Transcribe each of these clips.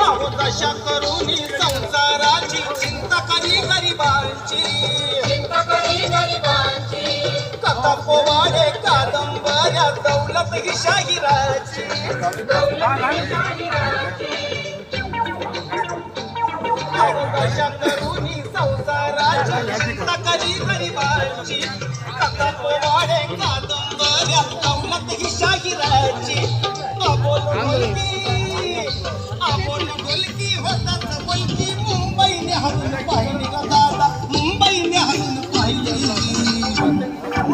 अहो दशा करून संसाराची चिंता करी गरिबांची. कथा पोवाडे कादंबऱ्या दौलत ही शाहिराची. अहो दशा करून संसाराची चिंता करी गरिबांची. कथा पोवाडे कादंबऱ्या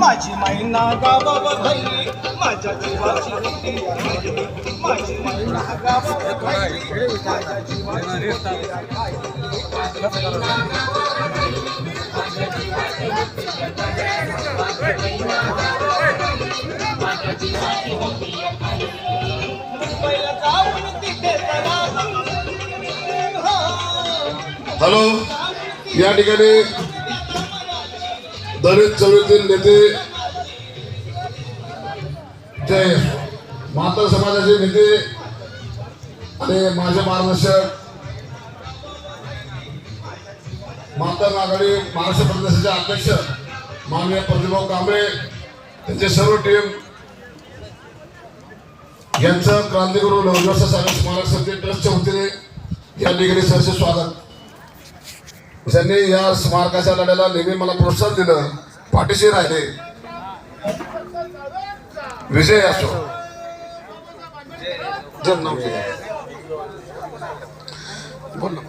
माझी मैना गावावर राहिली माझ्या जीवाची माझी मैना गावावर राहिली माझ्या जीवाची मुंबईला जाऊन तिथे हॅलो या ठिकाणी दलित चळवळीतील नेते ते मातर समाजाचे नेते आणि माझे मार्गदर्शक मातर आघाडी महाराष्ट्र प्रदेशाचे अध्यक्ष माननीय प्रतिभाऊ कांबळे त्यांचे सर्व टीम यांचं क्रांतिगुरु लवजोस सागर स्मारक समिती ट्रस्टच्या वतीने या ठिकाणी सरचे स्वागत. ज्यांनी या स्मारकाच्या लढ्याला नेहमी मला प्रोत्साहन दिलं पाठीशी राहिले. विजय असो. बोल ना.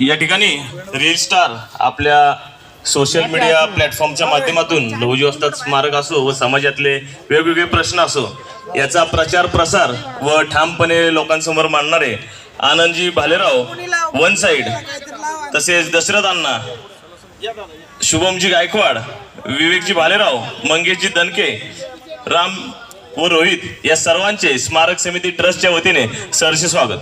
या ठिकाणी रील स्टार आपल्या सोशल मीडिया प्लॅटफॉर्मच्या माध्यमातून लहुजी वस्ताद स्मारक असो व समाजातले वेगवेगळे प्रश्न असो याचा प्रचार प्रसार व ठामपणे लोकांसमोर मांडणारे आनंदजी भालेराव वन साईड तसेच दशरथ अण्णा शुभमजी गायकवाड विवेकजी भालेराव मंगेशजी दणके राम व रोहित या सर्वांचे स्मारक समिती ट्रस्टच्या वतीने सहर्ष स्वागत.